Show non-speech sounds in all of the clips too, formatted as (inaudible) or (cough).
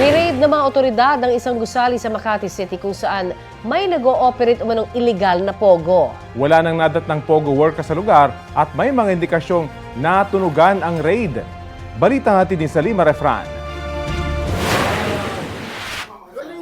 Ni-raid ng mga otoridad ang isang gusali sa Makati City kung saan may nag-ooperate umanong illegal na pogo. Wala nang nadat ng Pogo worker sa lugar at may mga indikasyong natunugan ang raid. Balita natin din sa Lima Refran.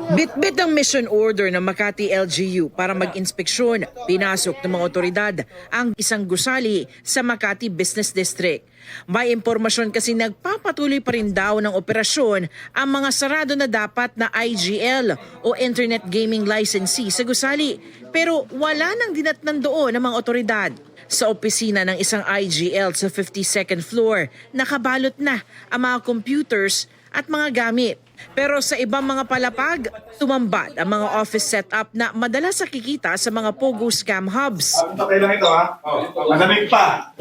Bitbit ang mission order ng Makati LGU para mag-inspeksyon. Pinasok ng mga otoridad ang isang gusali sa Makati Business District. May impormasyon kasi nagpapatuloy pa rin daw ng operasyon ang mga sarado na dapat na IGL o Internet Gaming Licensee sa gusali. Pero wala nang dinatnan doon ng mga otoridad. Sa opisina ng isang IGL sa 52nd floor, nakabalot na ang mga computers at mga gamit. Pero sa ibang mga palapag, tumambad ang mga office setup na madalas nakikita sa mga Pogo scam hubs. Okay lang ito ha. Oh, malamig pa.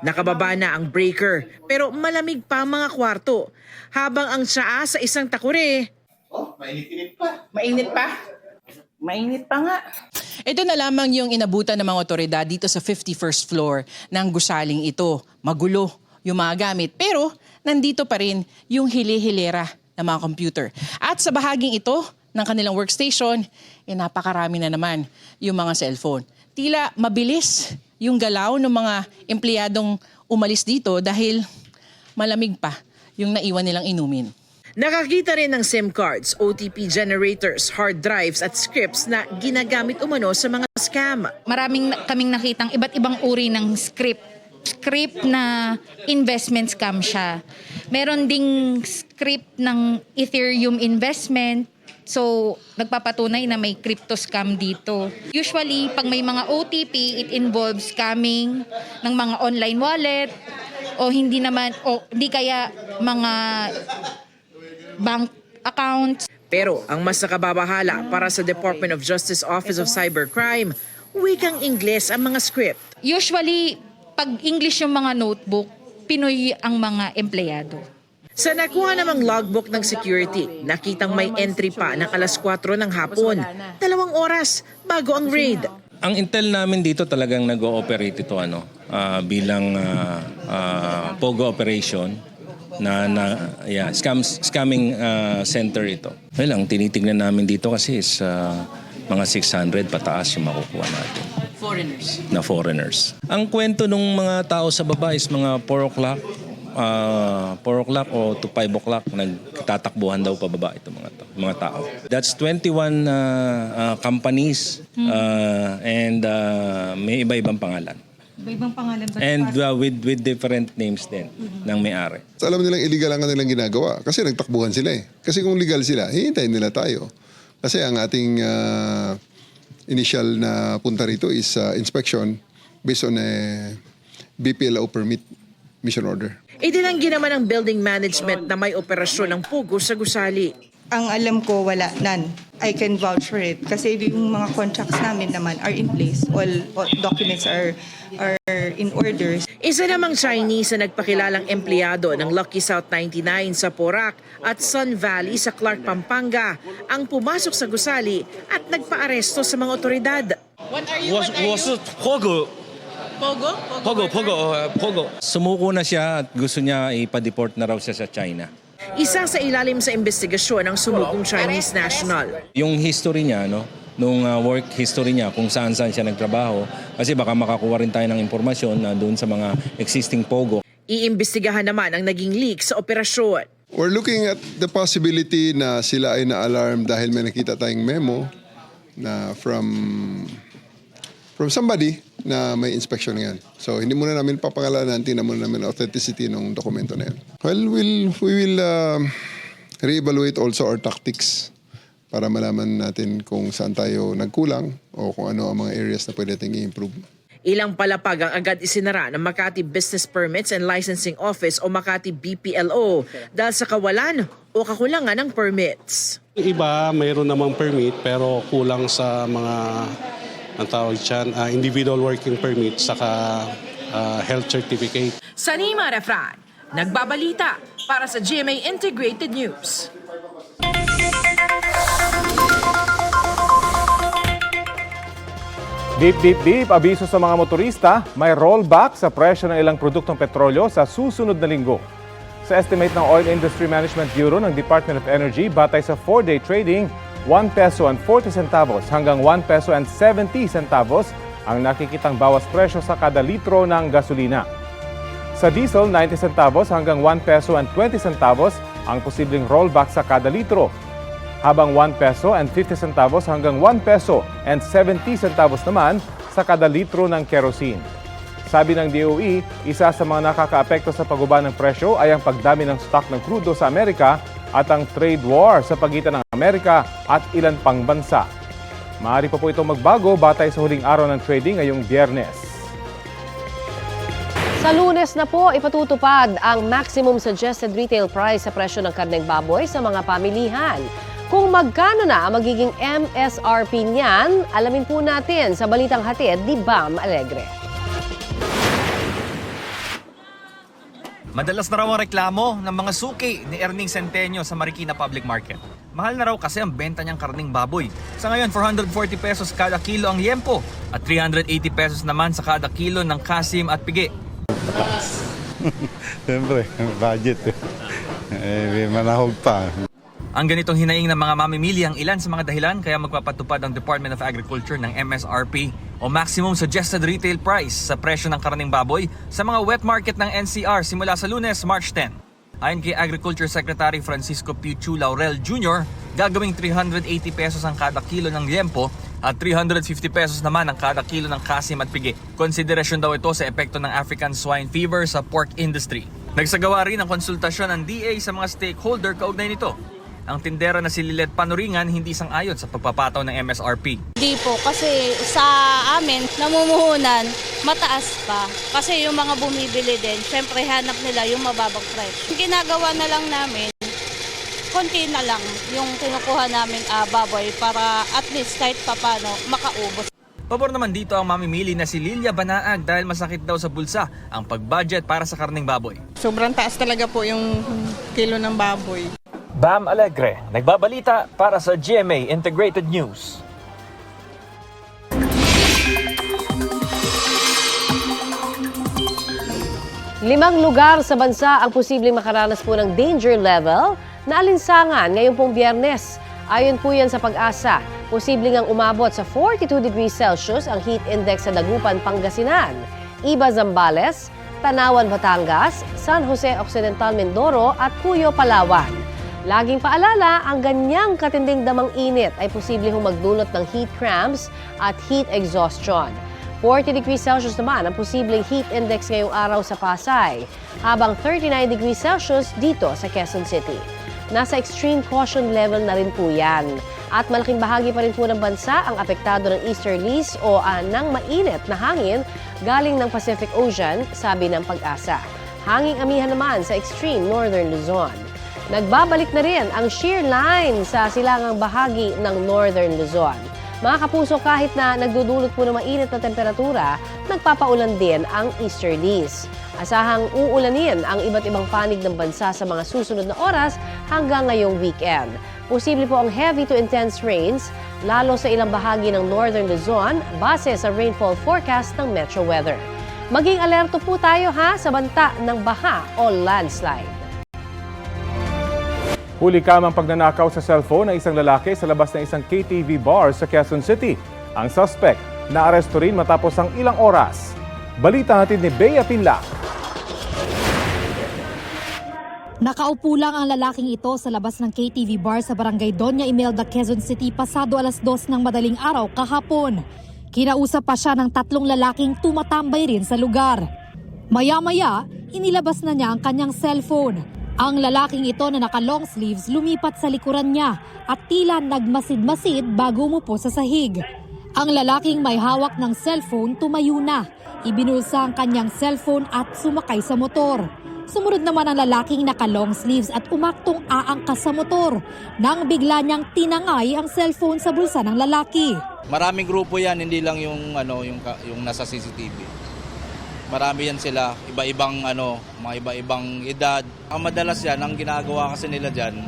Nakababa na ang breaker, pero malamig pa ang mga kwarto. Habang ang tsaa sa isang takure, Oh, mainit-init pa. Mainit pa? Mainit pa nga. Ito na lamang yung inabutan ng mga otoridad dito sa 51st floor ng gusaling ito. Magulo yung mga gamit pero nandito pa rin yung hili-hilera ng mga computer. At sa bahaging ito ng kanilang workstation, eh napakarami na naman yung mga cellphone. Tila mabilis yung galaw ng mga empleyadong umalis dito dahil malamig pa yung naiwan nilang inumin. nakakita rin ng SIM cards, OTP generators, hard drives at scripts na ginagamit umano sa mga scam. maraming kaming nakitang iba't ibang uri ng script. Script na investment scam siya. Meron ding script ng Ethereum investment. So, nagpapatunay na may crypto scam dito. Usually, pag may mga OTP, it involves scamming ng mga online wallet o hindi naman, o hindi kaya mga bank accounts Pero ang mas nakababahala para sa Department of Justice Office of Cybercrime, wikang Ingles ang mga script. Usually, pag English yung mga notebook, Pinoy ang mga empleyado. Sa nakuha namang logbook ng security, nakitang may entry pa ng alas 4 ng hapon. Dalawang oras bago ang raid. Ang intel namin dito talagang nag-ooperate ito ano ah, bilang ah, ah, pogo operation na na yeah, scam scamming ah, center ito. Well, ang tinitingnan namin dito kasi is ah, mga 600 pataas yung makukuha natin Foreigners. na foreigners. Ang kwento ng mga tao sa baba is mga 4 o'clock, uh, 4 o'clock o to 5 o'clock, nagtatakbuhan daw pababa itong mga, to, mga tao. That's 21 uh, uh, companies uh, and uh, may iba-ibang pangalan. Iba-ibang pangalan ba? And uh, with with different names din ng may-ari. So, alam nilang illegal ang kanilang ginagawa kasi nagtakbuhan sila eh. Kasi kung legal sila, hihintayin nila tayo. Kasi ang ating ah, initial na punta rito is ah, inspection based on a BPLO permit mission order. Idinanggi naman ng building management na may operasyon ng pugo sa gusali. Ang alam ko, wala. None. I can vouch for it. Kasi yung mga contracts namin naman are in place. All, all documents are are in order. Isa namang Chinese na nagpakilalang empleyado ng Lucky South 99 sa Porac at Sun Valley sa Clark, Pampanga ang pumasok sa gusali at nagpaaresto sa mga otoridad. 我我是 Pogo Pogo? Pogo Pogo uh, Pogo Sumuko na siya at gusto niya ipa-deport na raw siya sa China. Isa sa ilalim sa investigasyon ng sumugong Chinese national. Yung history niya, no? Nung uh, work history niya, kung saan saan siya nagtrabaho. Kasi baka makakuha rin tayo ng impormasyon na doon sa mga existing Pogo. Iimbestigahan naman ang naging leak sa operasyon. We're looking at the possibility na sila ay na-alarm dahil may nakita tayong memo na from from somebody na may inspection yan. So hindi muna namin papangalanan, tingnan muna namin authenticity ng dokumento na yan. Well, we'll we will uh, reevaluate also our tactics para malaman natin kung saan tayo nagkulang o kung ano ang mga areas na pwede natin i-improve. Ilang palapag ang agad isinara ng Makati Business Permits and Licensing Office o Makati BPLO dahil sa kawalan o kakulangan ng permits. Iba, mayroon namang permit pero kulang sa mga ang tawag dyan, ah, individual working permit saka ah, health certificate. Sanima Refran, nagbabalita para sa GMA Integrated News. Beep, beep, beep. Abiso sa mga motorista, may rollback sa presyo ng ilang produktong petrolyo sa susunod na linggo. Sa estimate ng Oil Industry Management Bureau ng Department of Energy, batay sa 4-day trading, 1 peso and 40 centavos hanggang 1 peso and 70 centavos ang nakikitang bawas presyo sa kada litro ng gasolina. Sa diesel, 90 centavos hanggang 1 peso and 20 centavos ang posibleng rollback sa kada litro. Habang 1 peso and 50 centavos hanggang 1 peso and 70 centavos naman sa kada litro ng kerosene. Sabi ng DOE, isa sa mga nakakaapekto sa paguba ng presyo ay ang pagdami ng stock ng krudo sa Amerika at ang trade war sa pagitan ng Amerika at ilan pang bansa. Maaari pa po itong magbago batay sa huling araw ng trading ngayong biyernes. Sa lunes na po, ipatutupad ang maximum suggested retail price sa presyo ng karneng baboy sa mga pamilihan. Kung magkano na ang magiging MSRP niyan, alamin po natin sa Balitang Hatid ni Bam Alegre. Madalas na raw ang reklamo ng mga suki ni Erning Centenio sa Marikina Public Market. Mahal na raw kasi ang benta niyang karning baboy. Sa ngayon, 440 pesos kada kilo ang liempo at 380 pesos naman sa kada kilo ng kasim at pigi. (laughs) Siyempre, budget. Eh, manahog pa. Ang ganitong hinaing ng mga mamimili ang ilan sa mga dahilan kaya magpapatupad ang Department of Agriculture ng MSRP o Maximum Suggested Retail Price sa presyo ng karning baboy sa mga wet market ng NCR simula sa lunes, March 10. Ayon kay Agriculture Secretary Francisco Pichu Laurel Jr., gagawing 380 pesos ang kada kilo ng liempo at 350 pesos naman ang kada kilo ng kasim at pigi. Konsiderasyon daw ito sa epekto ng African swine fever sa pork industry. Nagsagawa rin ang konsultasyon ng DA sa mga stakeholder kaugnay nito. Ang tindera na si Lilet Panuringan hindi sang-ayon sa pagpapataw ng MSRP. Di po, kasi sa amin, namumuhunan, mataas pa. Kasi yung mga bumibili din, syempre hanap nila yung mababang price. Yung ginagawa na lang namin, konti na lang yung kinukuha namin ah, baboy para at least kahit papano makaubos. Pabor naman dito ang mamimili na si Lilia Banaag dahil masakit daw sa bulsa ang pag-budget para sa karning baboy. Sobrang taas talaga po yung kilo ng baboy. Bam Alegre, nagbabalita para sa GMA Integrated News. Limang lugar sa bansa ang posibleng makaranas po ng danger level na alinsangan ngayong pong biyernes. Ayon po yan sa pag-asa, posibleng ang umabot sa 42 degrees Celsius ang heat index sa Dagupan, Pangasinan, Iba, Zambales, Tanawan, Batangas, San Jose Occidental, Mindoro at Puyo, Palawan. Laging paalala, ang ganyang katinding damang init ay posibleng magdulot ng heat cramps at heat exhaustion. 40 degrees Celsius naman ang posibleng heat index ngayong araw sa Pasay, habang 39 degrees Celsius dito sa Quezon City. Nasa extreme caution level na rin po yan. At malaking bahagi pa rin po ng bansa ang apektado ng easterlies o uh, ng mainit na hangin galing ng Pacific Ocean, sabi ng pag-asa. Hanging amihan naman sa extreme northern Luzon. Nagbabalik na rin ang shear line sa silangang bahagi ng northern Luzon. Mga kapuso, kahit na nagdudulot po ng mainit na temperatura, nagpapaulan din ang easterlies. Asahang uulanin ang iba't ibang panig ng bansa sa mga susunod na oras hanggang ngayong weekend. Posible po ang heavy to intense rains, lalo sa ilang bahagi ng northern Luzon, base sa rainfall forecast ng Metro Weather. Maging alerto po tayo ha sa banta ng baha o landslide. Huli kamang pagnanakaw sa cellphone ng isang lalaki sa labas ng isang KTV bar sa Quezon City. Ang suspect naaresto rin matapos ang ilang oras. Balita natin ni Bea Pinla. Nakaupo lang ang lalaking ito sa labas ng KTV bar sa barangay Doña Imelda, Quezon City pasado alas dos ng madaling araw kahapon. Kinausap pa siya ng tatlong lalaking tumatambay rin sa lugar. Maya-maya, inilabas na niya ang kanyang cellphone. Ang lalaking ito na naka long sleeves lumipat sa likuran niya at tila nagmasid-masid bago umupo sa sahig. Ang lalaking may hawak ng cellphone tumayo na. Ibinulsa ang kanyang cellphone at sumakay sa motor. Sumunod naman ang lalaking naka long sleeves at umaktong aangkas sa motor nang bigla niyang tinangay ang cellphone sa bulsa ng lalaki. Maraming grupo yan, hindi lang yung ano yung yung nasa CCTV. Marami yan sila, iba-ibang ano, mga iba-ibang edad. Ang madalas yan, ang ginagawa kasi nila diyan,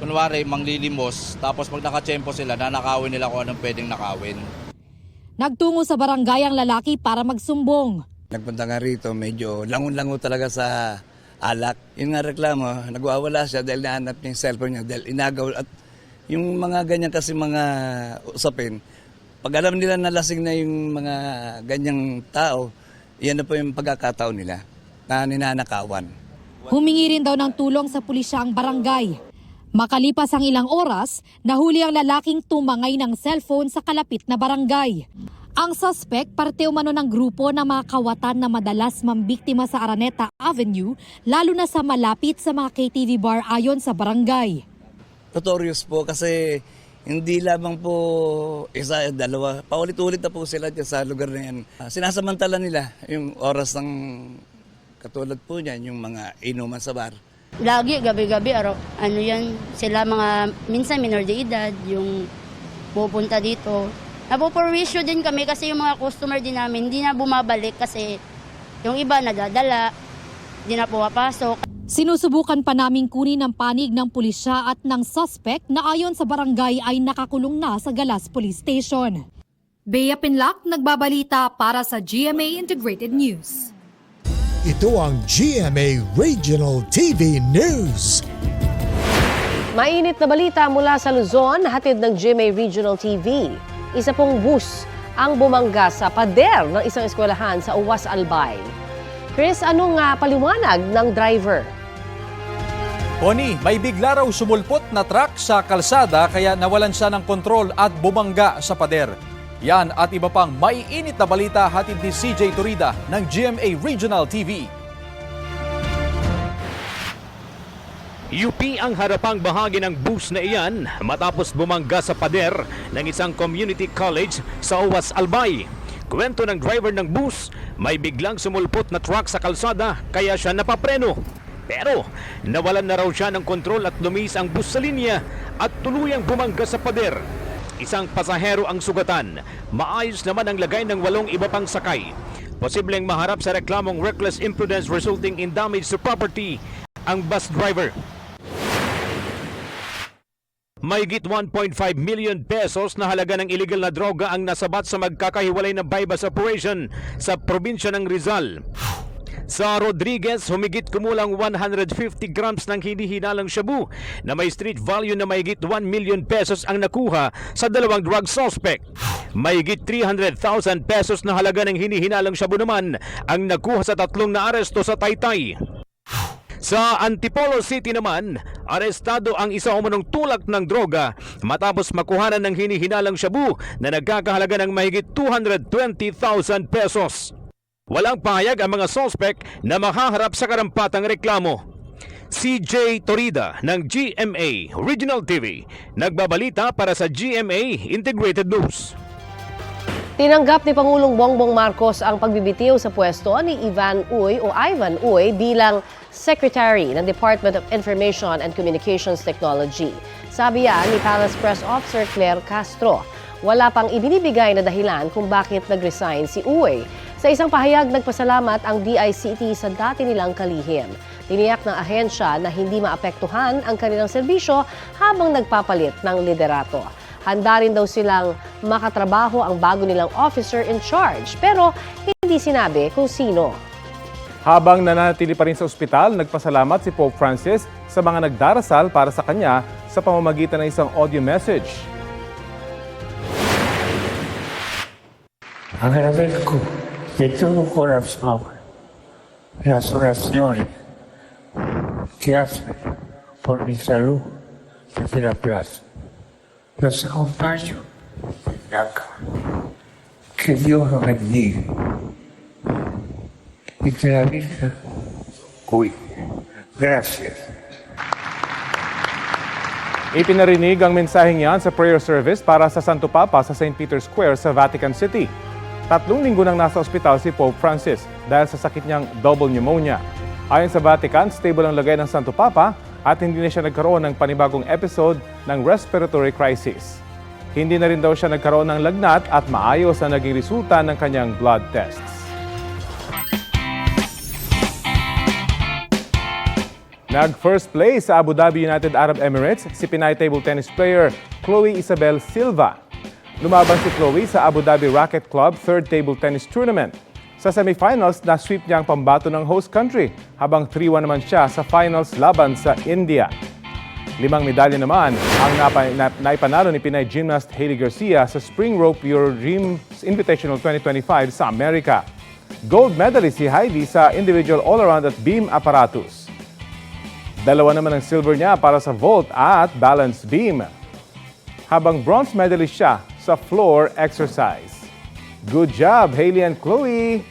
kunwari manglilimos, tapos pag nakachempo sila, nanakawin nila kung anong pwedeng nakawin. Nagtungo sa barangay ang lalaki para magsumbong. Nagpunta nga rito, medyo langon-lango talaga sa alak. Yung nga reklamo, nagwawala siya dahil nahanap niya yung cellphone niya dahil inagaw at yung mga ganyan kasi mga usapin, pag alam nila na lasing na yung mga ganyang tao, yan na po yung pagkakataon nila na ninanakawan. Humingi rin daw ng tulong sa pulisya ang barangay. Makalipas ang ilang oras, nahuli ang lalaking tumangay ng cellphone sa kalapit na barangay. Ang suspect parte umano ng grupo ng mga kawatan na madalas mambiktima sa Araneta Avenue, lalo na sa malapit sa mga KTV bar ayon sa barangay. Notorious po kasi hindi lamang po isa, dalawa, paulit-ulit na po sila sa lugar na yan. Ah, Sinasamantala nila yung oras ng katulad po niyan, yung mga inuman sa bar. Lagi, gabi-gabi, araw, ano yan, sila mga, minsan minor de edad, yung pupunta dito. Napoporwisyo din kami kasi yung mga customer din namin, hindi na bumabalik kasi yung iba nadadala, hindi na pumapasok. Sinusubukan pa naming kunin ang panig ng pulisya at ng suspect na ayon sa barangay ay nakakulong na sa Galas Police Station. Bea Pinlock, nagbabalita para sa GMA Integrated News. Ito ang GMA Regional TV News. Mainit na balita mula sa Luzon, hatid ng GMA Regional TV. Isa pong bus ang bumangga sa pader ng isang eskwelahan sa Uwas Albay. Chris, anong nga paliwanag ng driver? Connie, may bigla raw sumulpot na truck sa kalsada kaya nawalan siya ng kontrol at bumangga sa pader. Yan at iba pang maiinit na balita hatid ni CJ Turida ng GMA Regional TV. UP ang harapang bahagi ng bus na iyan matapos bumangga sa pader ng isang community college sa Uwas Albay. Kwento ng driver ng bus, may biglang sumulpot na truck sa kalsada kaya siya napapreno. Pero nawalan na raw siya ng kontrol at lumis ang bus sa linya at tuluyang bumangga sa pader. Isang pasahero ang sugatan. Maayos naman ang lagay ng walong iba pang sakay. Posibleng maharap sa reklamong reckless imprudence resulting in damage to property ang bus driver. Mayigit 1.5 million pesos na halaga ng illegal na droga ang nasabat sa magkakahiwalay na bypass operation sa probinsya ng Rizal. Sa Rodriguez, humigit kumulang 150 grams ng hinihinalang shabu na may street value na mayigit 1 million pesos ang nakuha sa dalawang drug suspect. Mayigit 300,000 pesos na halaga ng hinihinalang shabu naman ang nakuha sa tatlong naaresto sa Taytay. Sa Antipolo City naman, arestado ang isa umunong tulak ng droga matapos makuhanan ng hinihinalang shabu na nagkakahalaga ng mahigit 220,000 pesos. Walang pahayag ang mga suspect na makaharap sa karampatang reklamo. CJ Torida ng GMA Regional TV, nagbabalita para sa GMA Integrated News. Tinanggap ni Pangulong Bongbong Marcos ang pagbibitiw sa pwesto ni Ivan Uy o Ivan Uy bilang Secretary ng Department of Information and Communications Technology. Sabi yan ni Palace Press Officer Claire Castro. Wala pang ibinibigay na dahilan kung bakit nag-resign si Uy. Sa isang pahayag, nagpasalamat ang DICT sa dati nilang kalihim. Tiniyak ng ahensya na hindi maapektuhan ang kanilang serbisyo habang nagpapalit ng liderato. Handa rin daw silang makatrabaho ang bago nilang officer in charge pero hindi sinabi kung sino. Habang nananatili pa rin sa ospital, nagpasalamat si Pope Francis sa mga nagdarasal para sa kanya sa pamamagitan ng isang audio message. Agradezco de todo corazón las oraciones que hace por mi salud desde la plaza. Los acompaño de acá. Que Dios los bendiga y que la Virgen cuide. Gracias. Ipinarinig ang mensaheng yan sa prayer service para sa Santo Papa sa St. Peter's Square sa Vatican City. Tatlong linggo nang nasa ospital si Pope Francis dahil sa sakit niyang double pneumonia. Ayon sa Vatican, stable ang lagay ng Santo Papa at hindi na siya nagkaroon ng panibagong episode ng respiratory crisis. Hindi na rin daw siya nagkaroon ng lagnat at maayos na naging resulta ng kanyang blood tests. Nag-first place sa Abu Dhabi United Arab Emirates si Pinay table tennis player Chloe Isabel Silva. Lumaban si Chloe sa Abu Dhabi Racket Club Third Table Tennis Tournament. Sa semifinals, na-sweep niya ang pambato ng host country, habang 3-1 naman siya sa finals laban sa India. Limang medalya naman ang naipanalo ni Pinay gymnast Hailey Garcia sa Spring Rope Your Dreams Invitational 2025 sa Amerika. Gold medalist si Heidi sa individual all-around at beam apparatus. Dalawa naman ang silver niya para sa vault at balance beam. Habang bronze medalist siya sa floor exercise. Good job, Hailey and Chloe!